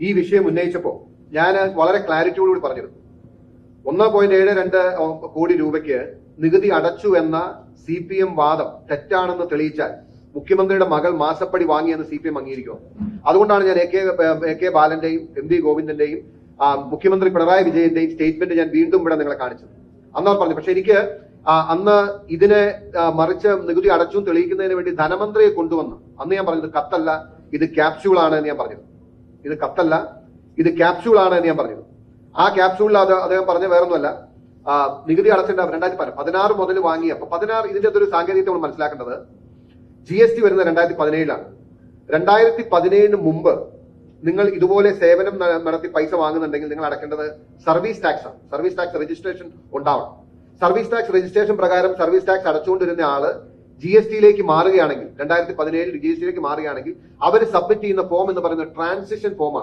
ഈ വിഷയം ഉന്നയിച്ചപ്പോൾ ഞാൻ വളരെ ക്ലാരിറ്റിയോടുകൂടി പറഞ്ഞിരുന്നു. ഒന്ന് പോയിന്റ് ഏഴ് രണ്ട് കോടി രൂപയ്ക്ക് നികുതി അടച്ചു എന്ന സി പി എം വാദം തെറ്റാണെന്ന് തെളിയിച്ചാൽ മുഖ്യമന്ത്രിയുടെ മകൾ മാസപ്പടി വാങ്ങിയെന്ന് സി പി എം അംഗീകരിക്കും അതുകൊണ്ടാണ് ഞാൻ എ കെ എ കെ ബാലന്റെയും എം വി ഗോവിന്ദന്റെയും മുഖ്യമന്ത്രി പിണറായി വിജയന്റെയും സ്റ്റേറ്റ്മെന്റ് ഞാൻ വീണ്ടും ഇവിടെ നിങ്ങളെ കാണിച്ചത്. അന്നവർ പറഞ്ഞു പക്ഷെ എനിക്ക് അന്ന് ഇതിനെ മറിച്ച് നികുതി അടച്ചു തെളിയിക്കുന്നതിന് വേണ്ടി ധനമന്ത്രിയെ കൊണ്ടുവന്നു. അന്ന് ഞാൻ പറഞ്ഞത് കത്തല്ല ഇത് ക്യാപ്സ്യൂൾ ആണ് എന്ന് ഞാൻ പറഞ്ഞത് ഇത് കത്തല്ല ഇത് ക്യാപ്സ്യൂൾ ആണ് എന്ന് ഞാൻ പറഞ്ഞത് ആ ക്യാപ്സ്യൂളിൽ അത് അദ്ദേഹം പറഞ്ഞ വേറൊന്നുമല്ല. നികുതി അടച്ചിട്ട് രണ്ടായിരത്തി പതിനാറ് പതിനാറ് മുതൽ വാങ്ങി അപ്പൊ പതിനാറ് ഇതിന്റെ ഒരു സാങ്കേതികത നമ്മൾ മനസ്സിലാക്കേണ്ടത് ജി എസ് ടി വരുന്ന രണ്ടായിരത്തി പതിനേഴിലാണ്. രണ്ടായിരത്തി പതിനേഴിന് മുമ്പ് നിങ്ങൾ ഇതുപോലെ സേവനം നടത്തി പൈസ വാങ്ങുന്നുണ്ടെങ്കിൽ നിങ്ങൾ അടക്കേണ്ടത് സർവീസ് ടാക്സ്. ആണ് സർവീസ് ടാക്സ് രജിസ്ട്രേഷൻ ഉണ്ടാവണം. സർവീസ് ടാക്സ് രജിസ്ട്രേഷൻ പ്രകാരം സർവീസ് ടാക്സ് അടച്ചുകൊണ്ടിരുന്ന ആൾ ജി എസ് ടിയിലേക്ക് മാറുകയാണെങ്കിൽ രണ്ടായിരത്തി പതിനേഴിൽ ജി എസ് ടിയിലേക്ക് മാറുകയാണെങ്കിൽ അവർ സബ്മിറ്റ് ചെയ്യുന്ന ഫോം എന്ന് പറയുന്നത് ട്രാൻസിഷൻ ഫോമാണ്